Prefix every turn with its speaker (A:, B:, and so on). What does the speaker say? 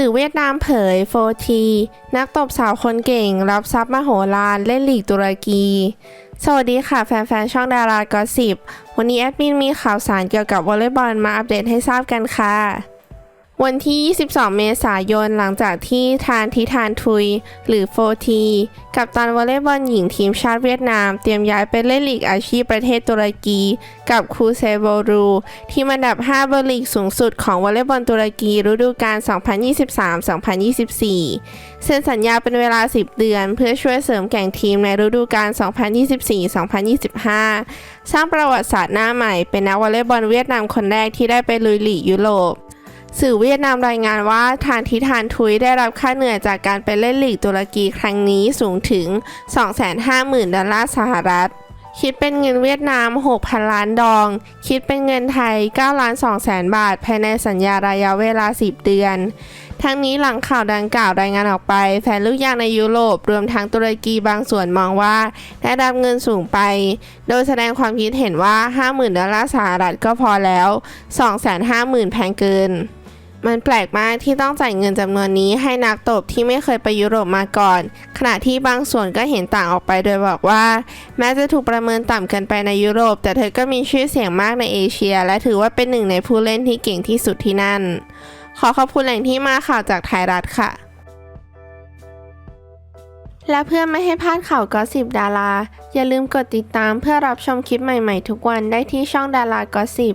A: สื่อเวียดนามเผยโฟที นักตบสาวคนเก่ง รับทรัพย์มโหฬารเล่นลีกตุรกี สวัสดีค่ะแฟนๆ ช่องดารากอสิบ วันนี้แอดมินมีข่าวสารเกี่ยวกับวอลเลย์บอลมาอัปเดตให้ทราบกันค่ะ วันที่ 22 เมษายน หลังจากที่ทานทิทานทุย หรือโฟที กับตันวอลเลย์บอลหญิงทีมชาติเวียดนาม เตรียมย้ายไปเล่นลีกอาชีพประเทศตุรกี กับคูเซโบรู ที่อันดับ5บนลีกสูงสุดของวอลเลย์บอลตุรกีฤดูกาล 2023-2024 เซ็นสัญญาเป็นเวลา 10 เดือน เพื่อช่วยเสริมแก่งทีมในฤดูกาล 2024-2025 สร้างประวัติศาสตร์หน้าใหม่เป็นนักวอลเลย์บอลเวียดนามคนแรกที่ได้ไปลุยลีกยุโรป สื่อเวียดนามรายงานว่าทานทิทานทุยได้รับค่าเหนื่อยจากการไปเล่นลีกตุรกีครั้งนี้สูงถึง 250,000 ดอลลาร์สหรัฐ คิดเป็นเงินเวียดนาม 6,000 ล้านดอง คิดเป็นเงินไทย 9 ล้าน2แสนบาท ภายในสัญญาระยะเวลา 10 เดือน ทั้งนี้หลังข่าวดังกล่าวรายงานออกไป แฟนลูกยางในยุโรปรวมทั้งตุรกีบางส่วนมองว่าได้รับเงินสูงไป โดยแสดงความคิดเห็นว่า 50,000 ดอลลาร์สหรัฐก็พอแล้ว 250,000 แพงเกิน มันแปลกมากที่ต้องจ่ายเงินจำนวนนี้ให้นักตบที่ไม่เคยไปยุโรปมาก่อน ขณะที่บางส่วนก็เห็นต่างออกไปโดยบอกว่า แม้จะถูกประเมินต่ำเกินไปในยุโรป แต่เธอก็มีชื่อเสียงมากในเอเชีย และถือว่าเป็นหนึ่งในผู้เล่นที่เก่งที่สุดที่นั่น ขอขอบคุณแหล่งที่มาข่าวจากไทยรัฐค่ะ และเพื่อไม่ให้พลาดข่าวก็สิบดารา อย่าลืมกดติดตามเพื่อรับชมคลิปใหม่ๆ ทุกวันได้ที่ช่องดารากอสิบ